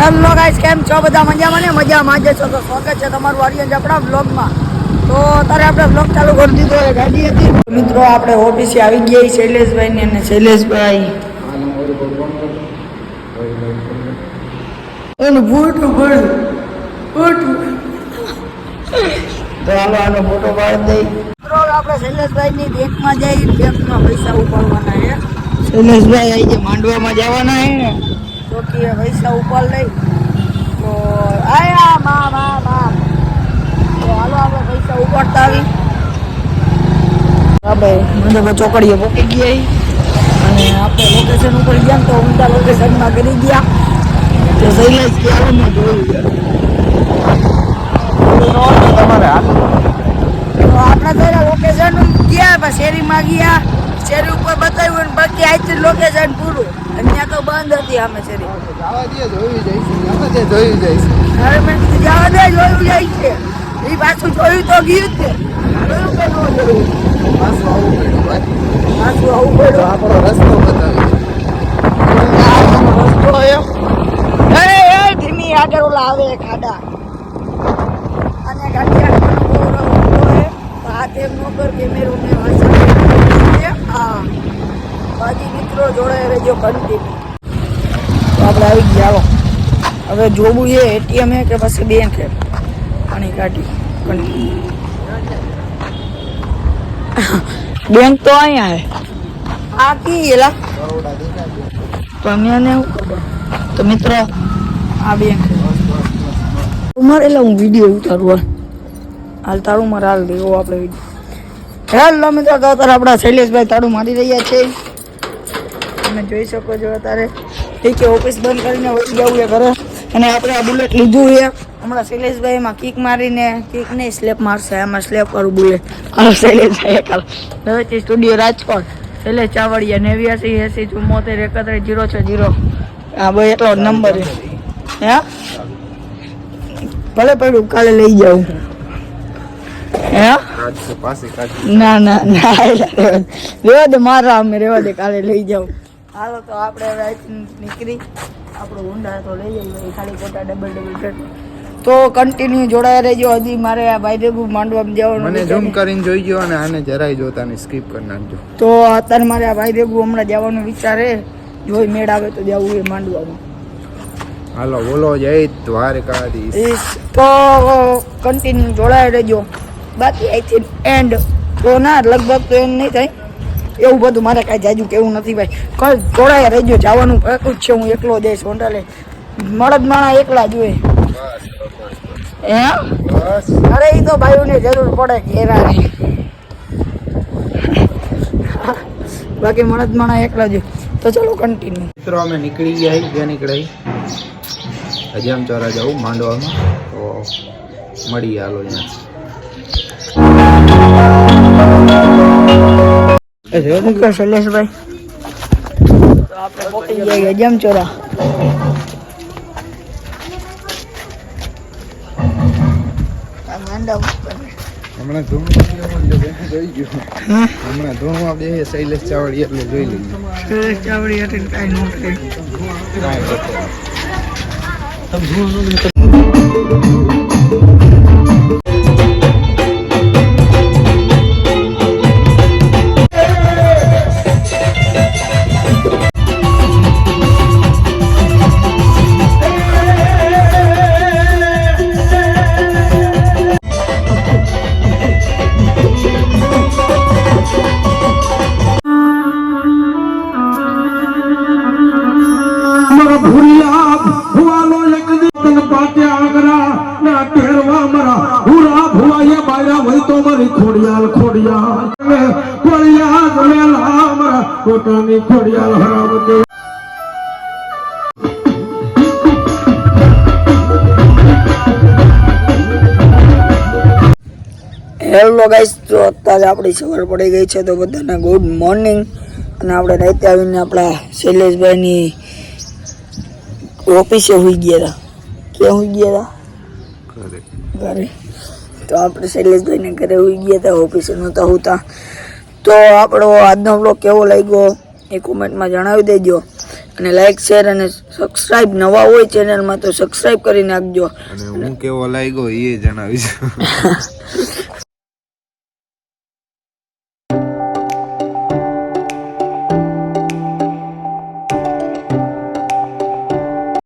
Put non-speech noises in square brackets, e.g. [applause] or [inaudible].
Hello guys કેમ છો? બધા મજામાં ને? મજામાં આજે છો. તો સ્વાગત છે તમારું આર્યન આપણા બ્લોગમાં તો અત્યારે આપણે બ્લોગ ચાલુ કરી દીધો એ ગાડી હતી. મિત્રો, આપણે ઓફિસે આવી ગયા શૈલેષભાઈ ને અને શૈલેષભાઈ. એનું ફોટો પડ્યું. ફોટો તો હાલો આનો ફોટો પાડી દઈ મિત્રો આપણે શૈલેષભાઈ ની બેંકમાં જઈ, બેંકમાં પૈસા ઉપાડવાના છે. શૈલેષભાઈ આઈ જે માંડવામાં જવાના છે. ને કે પૈસા ઉપર લઈ. તો આયા મા મા મા. તો હાલો આપણે પૈસા ઉપાડતા આવી. આપણે મંડપ ચોકડીએ મૂકી ગયા અને આપણે લોકેશન ઉપર ગયા તો ઊંડા લોકેશનમાં કરી ગયા. તો શૈલેષ ગયા. જોયું તમારે આપણે તો લોકેશન ગયા શેરીમાં ગયા. શેરી ઉપર બતાવ્યું બાકી આજથી લોકેશન પૂરું. અને તો બંધ હતી અમે શેરી જવા દે જોયું જોયું જઈશું. હવે મેં કીધું જવા દે જોયું જાય છે. એ પાછું જોયું તો ગયું જ છે. જોયું કે ન જોયું? પાછું આવું પડ્યું ભાઈ. પાછું આવું તો પડ્યું આપણો રસ્તો બતાવી. રસ્તો એમ એ એ ધીમી આગળ ઓલા આવે ખાડા. અને ગાડી આગળ. તો ન કર કેમેરો ને હસાવે રહેજો કન્ટિન્યુ તો આપણે આવી ગયા હવે જોવું એ એટીએમ હે કે પછી બેંક હે? પાણી કાઢી કન્ટિન્યુ બેંક તો અહીંયા હે. આ કી એલા? બરોડા દેખાય તો મિત્રો આ બેંક ઉમર એટલે હું વીડિયો ઉતારું. હાલ તારું મારે હાલ દેવો આપણે વીડિયો હેલો મિત્રો તો અત્યારે આપણા શૈલેષભાઈ તારું મારી રહ્યા છે. તમે જોઈ શકો છો અત્યારે ઠીક ઓફિસ બંધ કરીને વહી જવું છે ઘરે. અને આપણે આ બુલેટ લીધું છે. હમણાં શૈલેષભાઈ એમાં કિક મારીને કિક નહીં સ્લેપ મારશે એમાં સ્લેપ કરું બુલેટ. હાલો શૈલેષભાઈ કાલ હવે સ્ટુડિયો રાજકોટ. શૈલેષ ચાવડિયા નેવ્યાસી એસી ચુમ્મોતેર એકત્રીસ જીરો છ જીરો. હા ભાઈ એટલો નંબર છે. હે? ભલે પડ્યું કાલે લઈ જાઉં. ના ના ના રેવા દે. રેવા દે મારા અમે રેવા દે કાલે લઈ જાઉં. હાલો તો આપણે હવે નીકળી. આપણો ઊંડા તો લઈ જઈએ ખાલી ખોટા ડબલ ડબલ તો કન્ટિન્યુ જોડાયા રહેજો. હજી મારે આ ભાઈ ભેગું માંડવામાં જવાનું મને ઝૂમ કરીને જોઈ ગયો અને આને જરાય જોતાની સ્કીપ કરી નાખજો. તો અત્યારે મારે આ ભાઈ ભેગું હમણાં જવાનો વિચાર છે. જોઈ મેળ આવે તો જવું એ માંડવામાં. હાલો બોલો જય દ્વારકાધીશ. તો કન્ટિન્યુ જોડાયા રહેજો. બાકી આઈ થિંક એન્ડ તો ના લગભગ તો એમ નહીં થાય. એવું બધું મારે કાંઈ જાજુ કેવું નથી ભાઈ. કઈ જોડાયા રહેજો, જવાનું એકલું જ છે, હું એકલો જઈશ હોન્ડાલે મળદ માણા એકલા જ હોય. હે? અરે એ તો ભાઈઓને જરૂર પડે ઘેરા બાકી મળદ માણા એકલા જ તો ચલો કન્ટિન્યુ મિત્રો, અમે નીકળી ગયા જ્યાં નીકળાઈ. હજામ ચોરા જવું માંડવામાં. તો મળીએ હાલો અહીંયા. ઓકે શૈલેષભાઈ તો આપણે પહોંચી ગયા જમચોરા આ માંડા ઉપર. હમણાં ધૂણમાં જોઈ ગયો હા હમણાં ધૂણમાં બે શૈલેષ ચાવડી એટલે જોઈ લઈએ શૈલેષ ચાવડી હતી ને કાંઈ નહોતું. કાંઈ બચે મારા પોતાની ખોડિયાલ હરામ કે હેલો ગાઈસ તો અત્યારે આપણી સવાર પડી ગઈ છે તો બધાને ગુડ મોર્નિંગ અને આપણે રાતે આવીને આપણા શૈલેષભાઈની ઓફિસે હોઈ ગયા હતા ક્યાં હોઈ ગયા હતા ઘરે. તો આપણે શૈલેષભાઈને ઘરે હોઈ ગયા હતા ઓફિસે નહોતા હોતા. તો આપણો આજનો બ્લોગ કેવો લાગ્યો એ કોમેન્ટમાં જણાવી દેજો. અને લાઈક શેર અને સબસ્ક્રાઇબ નવા હોય ચેનલમાં તો સબસ્ક્રાઇબ કરી નાખજો. અને હું કેવો લાગ્યો એ જણાવીશ. [laughs]